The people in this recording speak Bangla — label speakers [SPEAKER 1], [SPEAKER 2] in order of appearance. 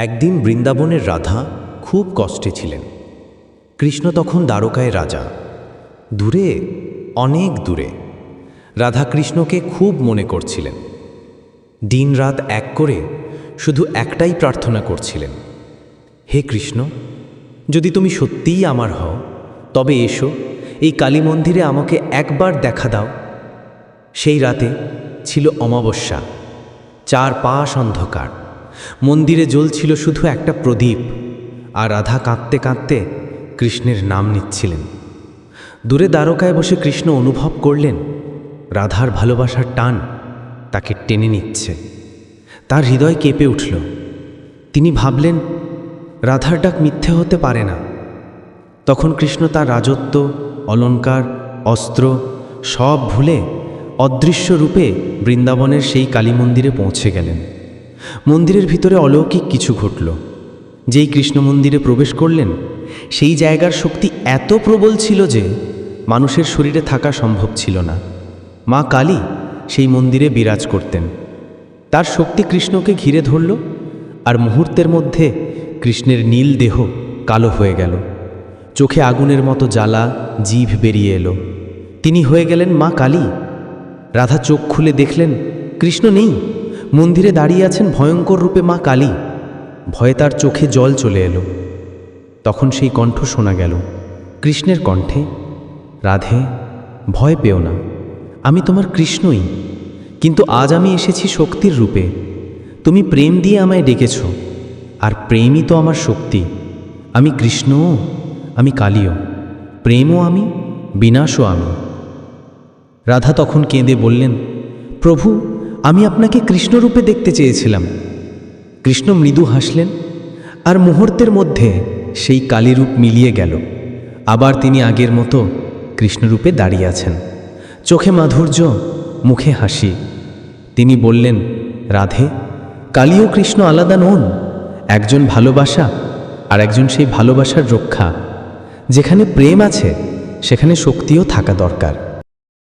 [SPEAKER 1] একদিন বৃন্দাবনের রাধা খুব কষ্টে ছিলেন। কৃষ্ণ তখন দ্বারকায় রাজা। দূরে, অনেক দূরে, রাধা কৃষ্ণকে খুব মনে করছিলেন। দিনরাত এক করে শুধু একটাই প্রার্থনা করছিলেন। হে কৃষ্ণ, যদি তুমি সত্যিই আমার হও, তবে এসো, এই কালী মন্দিরে আমাকে একবার দেখা দাও। সেই রাতে ছিল অমাবস্যা চার পাশ অন্ধকার। মন্দিরে জ্বলছিল শুধু একটা প্রদীপ, আর রাধা কাঁদতে কাঁদতে কৃষ্ণের নাম নিচ্ছিলেন। দূরে দ্বারকায় বসে কৃষ্ণ অনুভব করলেন, রাধার ভালোবাসার টান তাকে টেনে নিচ্ছে। তার হৃদয় কেঁপে উঠল। তিনি ভাবলেন, রাধার ডাক মিথ্যে হতে পারে না। তখন কৃষ্ণ তার রাজত্ব অলংকার অস্ত্র সব ভুলে অদৃশ্য রূপে বৃন্দাবনের সেই কালী মন্দিরে পৌঁছে গেলেন। মন্দিরের ভিতরে অলৌকিক কিছু ঘটল। যেই কৃষ্ণ মন্দিরে প্রবেশ করলেন, সেই জায়গার শক্তি এত প্রবল ছিল যে মানুষের শরীরে থাকা সম্ভব ছিল না। মা কালী সেই মন্দিরে বিরাজ করতেন। তার শক্তি কৃষ্ণকে ঘিরে ধরল আর মুহূর্তের মধ্যে কৃষ্ণের নীল দেহ কালো হয়ে গেল। চোখে আগুনের মতো জ্বালা জিভ বেরিয়ে এলো। তিনি হয়ে গেলেন মা কালী। রাধা চোখ খুলে দেখলেন, কৃষ্ণ নেই। মন্দিরে দাঁড়িয়ে আছেন ভয়ঙ্কর রূপে মা কালী। ভয়ে তার চোখে জল চলে এলো। তখন সেই কণ্ঠ শোনা গেল, কৃষ্ণের কণ্ঠে, রাধে, ভয় পেও না। আমি তোমার কৃষ্ণই, কিন্তু আজ আমি এসেছি শক্তির রূপে। তুমি প্রেম দিয়ে আমায় ডেকেছ, আর প্রেমই তো আমার শক্তি। আমি কৃষ্ণও, আমি কালীও। প্রেমও আমি, বিনাশও আমি। রাধা তখন কেঁদে বললেন, প্রভু আমি আপনাকে কৃষ্ণরূপে দেখতে চেয়েছিলাম। কৃষ্ণ মৃদু হাসলেন, আর মুহূর্তের মধ্যে সেই কালীরূপ মিলিয়ে গেল। আবার তিনি আগের মতো কৃষ্ণরূপে দাঁড়িয়ে আছেন। চোখে মাধুর্য, মুখে হাসি। তিনি বললেন, রাধে, কালী ও কৃষ্ণ আলাদা নন। একজন ভালোবাসা আর একজন সেই ভালোবাসার রক্ষা। যেখানে প্রেম আছে, সেখানে শক্তিও থাকা দরকার।